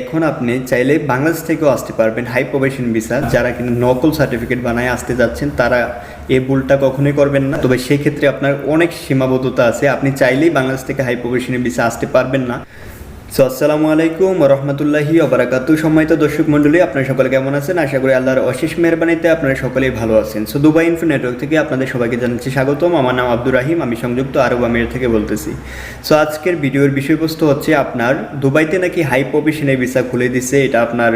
এখন আপনি চাইলে বাংলাদেশ থেকেও আসতে পারবেন হাই প্রবেশন ভিসা যারা কিন্তু নকল সার্টিফিকেট বানায় আসতে যাচ্ছেন, তারা এই ভুলটা কখনোই করবেন না। তবে সেক্ষেত্রে আপনার অনেক সীমাবদ্ধতা আছে। আপনি চাইলেই বাংলাদেশ থেকে হাই প্রবেশনের ভিসা আসতে পারবেন না। সো আসসালামু আলাইকুম রহমতুল্লাহি অবরাকাতু সম্মানিত দর্শক মণ্ডলী, আপনারা সকলে কেমন আছেন? আশা করি আল্লাহর অশেষ মেহরবানিতে আপনারা সকলেই ভালো আছেন। সো দুবাই ইনফো নেটওয়ার্ক থেকে আপনাদের সবাইকে জানাচ্ছি স্বাগতম। আমার নাম আব্দুর রাহিম, আমি সংযুক্ত আরব আমির থেকে বলতেছি। সো আজকের ভিডিওর বিষয়বস্তু হচ্ছে আপনার, দুবাইতে নাকি হাই প্রফেশনের ভিসা খুলে দিছে, এটা আপনার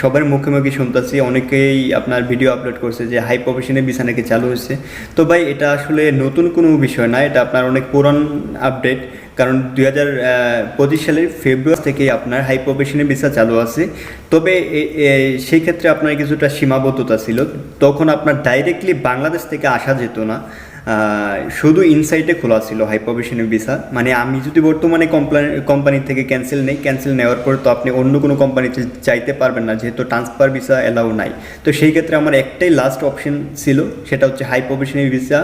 সবার মুখে মুখে শুনতেছি। অনেকেই আপনার ভিডিও আপলোড করছে যে হাই প্রফেশনের ভিসা নাকি চালু হয়েছে। তো ভাই, এটা আসলে নতুন কোনো বিষয় না, এটা আপনার অনেক পুরান আপডেট। কারণ দুই হাজার পঁচিশ সালের ফেব্রুয়ারি থেকে আপনার হাই প্রফেশনের ভিসা চালু আছে। তবে সেই ক্ষেত্রে আপনার কিছুটা সীমাবদ্ধতা ছিল। তখন আপনার ডাইরেক্টলি বাংলাদেশ থেকে আসা যেত না। শুধু ইনসাইটে খোলা ছিল হাই প্রফেশনের ভিসা। মানে আমি যদি বর্তমানে কোম্পানি থেকে ক্যান্সেল নেই ক্যান্সেল নেওয়ার পর তো আপনি অন্য কোনো কোম্পানিতে চাইতে পারবেন না, যেহেতু ট্রান্সফার ভিসা অ্যালাউ নাই। তো সেই ক্ষেত্রে আমার একটাই লাস্ট অপশন ছিল, সেটা হচ্ছে হাই প্রফেশনের ভিসা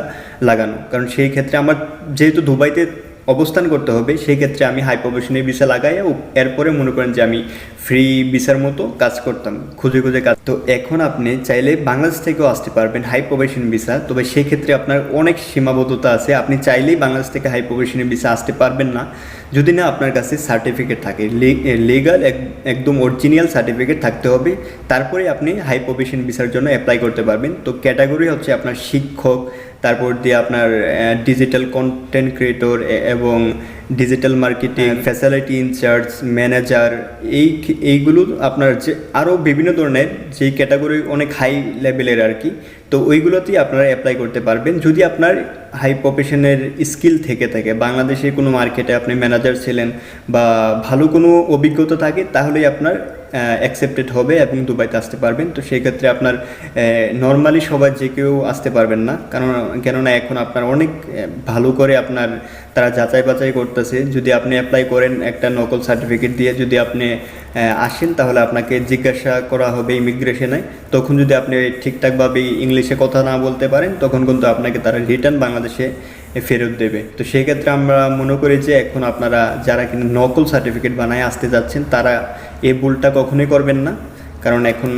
লাগানো। কারণ সেই ক্ষেত্রে আমার যেহেতু দুবাইতে অবস্থান করতে হবে, সেই ক্ষেত্রে আমি হাই প্রফেশনের ভিসা লাগাই এরপরে মনে করেন যে আমি ফ্রি ভিসার মতো কাজ করতাম, খুঁজে খুঁজে কাজ। তো এখন আপনি চাইলে বাংলাদেশ থেকেও আসতে পারবেন হাই প্রফেশন ভিসা তবে সেই ক্ষেত্রে আপনার অনেক সীমাবদ্ধতা আছে। আপনি চাইলেই বাংলাদেশ থেকে হাই প্রফেশনের ভিসা আসতে পারবেন না। যদি না আপনার কাছে সার্টিফিকেট থাকে লিগাল একদম অরিজিনাল সার্টিফিকেট থাকতে হবে। তারপরে আপনি হাই প্রফেশন ভিসার জন্য অ্যাপ্লাই করতে পারবেন। তো ক্যাটাগরি হচ্ছে আপনার শিক্ষক, তারপর দিয়ে আপনার ডিজিটাল কন্টেন্ট ক্রিয়েটর এবং digital marketing facility incharge manager এই এইগুলো আপনার যে আরও বিভিন্ন ধরনের যেই ক্যাটাগরি অনেক হাই লেভেলের আর কি তো ওইগুলোতেই আপনারা অ্যাপ্লাই করতে পারবেন। যদি আপনার হাই প্রফেশনের স্কিল থেকে থাকে, বাংলাদেশে কোনো মার্কেটে আপনি ম্যানেজার ছিলেন বা ভালো কোনো অভিজ্ঞতা থাকে, তাহলেই আপনার অ্যাকসেপ্টেড হবে এবং দুবাইতে আসতে পারবেন। তো সেই ক্ষেত্রে আপনার নর্মালি সবাই যে কেউ আসতে পারবেন না। কারণ, কেননা এখন আপনার অনেক ভালো করে আপনার তারা যাচাই বাছাই করতেছে। যদি আপনি অ্যাপ্লাই করেন একটা নকল সার্টিফিকেট দিয়ে, যদি আপনি আসেন, তাহলে আপনাকে জিজ্ঞাসা করা হবে ইমিগ্রেশনে তখন যদি আপনি ঠিকঠাকভাবে ইংলিশে কথা না বলতে পারেন, তখন কিন্তু আপনাকে তারা রিটার্ন বাংলাদেশে ফেরত দেবে। তো সেই ক্ষেত্রে আমরা মনে করি যে এখন আপনারা যারা কিনা নকল সার্টিফিকেট বানায় আসতে যাচ্ছেন, তারা এই ভুলটা কখনোই করবেন না। কারণ এখন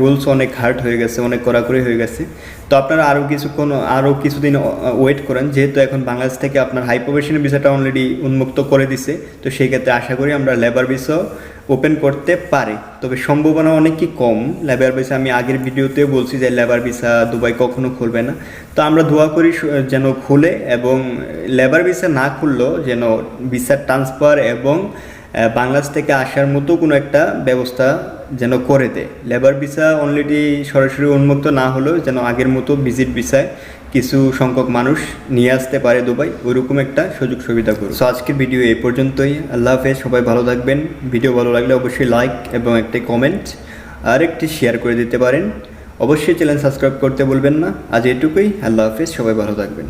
রুলস অনেক হার্ড হয়ে গেছে, অনেক কড়াকড়ি হয়ে গেছে। তো আপনারা আরও কিছুক্ষণ আরও কিছুদিন ওয়েট করেন। যেহেতু এখন বাংলাদেশ থেকে আপনার হাই প্রফেশনের ভিসাটা অলরেডি উন্মুক্ত করে দিছে, তো সেই ক্ষেত্রে আশা করি আমরা লেবার ভিসাও ওপেন করতে পারে। তবে সম্ভাবনা অনেকই কম। লেবার ভিসা আমি আগের ভিডিওতেও বলছি যে লেবার ভিসা দুবাই কখনো খুলবে না। তো আমরা দোয়া করি যেন খুলে এবং লেবার ভিসা না খুললেও যেন ভিসার ট্রান্সফার এবং বাংলাদেশ থেকে আসার মতো কোনো একটা ব্যবস্থা যেন করে দেয়। লেবার ভিসা অলরেডি সরাসরি উন্মুক্ত না হলেও যেন আগের মতো ভিজিট ভিসায় কিছু সংখ্যক মানুষ নিয়ে আসতে পারে দুবাই, ওইরকম একটা সুযোগ সুবিধা করুন সো আজকের ভিডিও এই পর্যন্তই। আল্লাহ হাফেজ, সবাই ভালো থাকবেন। ভিডিও ভালো লাগলে অবশ্যই লাইক এবং একটি কমেন্ট আর একটি শেয়ার করে দিতে পারেন। অবশ্যই চ্যানেল সাবস্ক্রাইব করতে বলবেন না। আজ এটুকুই। আল্লাহ হাফেজ, সবাই ভালো থাকবেন।